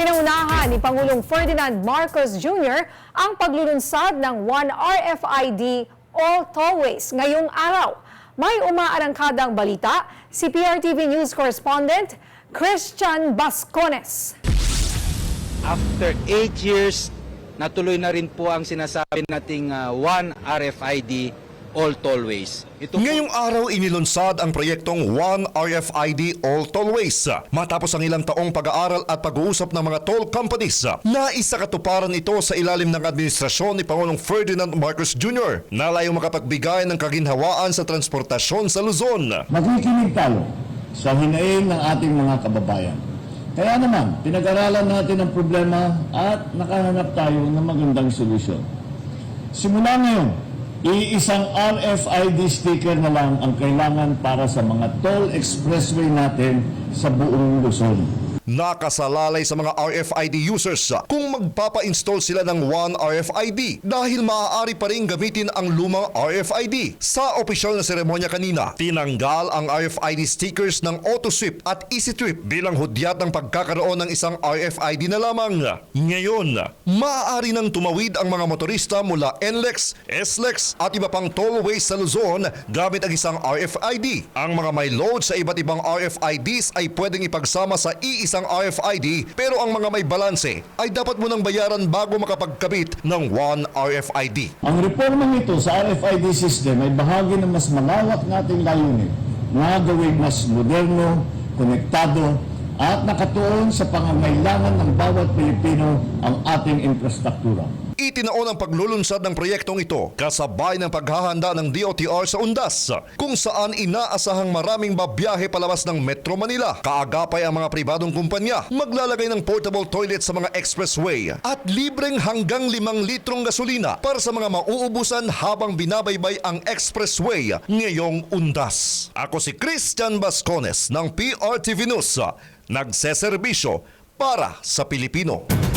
Pinaunahan ni Pangulong Ferdinand Marcos Jr. ang paglulunsad ng One RFID All Tollways ngayong araw. May umaarangkadang balita si PRTV News Correspondent Christian Bascones. After 8 years, natuloy na rin po ang sinasabi nating ah, One RFID All Tollways. Ito po- Ngayong araw inilunsad ang proyektong One RFID All Tollways matapos ang ilang taong pag-aaral at pag-uusap ng mga toll companies na isa katuparan ito sa ilalim ng administrasyon ni Pangulong Ferdinand Marcos Jr. na layong makapagbigay ng kaginhawaan sa transportasyon sa Luzon. Makikinig tayo sa hinaing ng ating mga kababayan. Kaya naman, pinag-aralan natin ang problema at nakahanap tayo ng magandang solusyon. Simula ngayon, iisang RFID sticker na lang ang kailangan para sa mga toll expressway natin sa buong Luzon. Nakasalalay sa mga RFID users kung magpapa-install sila ng One RFID dahil maaari pa rin gamitin ang lumang RFID. Sa opisyal na seremonya kanina, tinanggal ang RFID stickers ng AutoSweep at EasyTrip bilang hudyat ng pagkakaroon ng isang RFID na lamang. Ngayon, maaari nang tumawid ang mga motorista mula NLEX, SLEX at iba pang tollways sa Luzon gamit ang isang RFID. Ang mga may load sa iba't ibang RFIDs ay pwedeng ipagsama sa iisang RFID pero ang mga may balanse ay dapat munang bayaran bago makapagkabit ng One RFID. Ang reformang ito sa RFID system ay bahagi ng mas malawak nating layunin na gawing mas moderno, konektado, at nakatuon sa pangangailangan ng bawat Pilipino ang ating infrastruktura. Itinaon ang paglulunsad ng proyektong ito kasabay ng paghahanda ng DOTR sa Undas kung saan inaasahang maraming babiyahe palabas ng Metro Manila. Kaagapay ang mga pribadong kumpanya maglalagay ng portable toilet sa mga expressway at libreng hanggang 5 litrong gasolina para sa mga mauubusan habang binabaybay ang expressway ngayong Undas. Ako si Christian Bascones ng PRTV News, nagseserbisyo para sa Pilipino.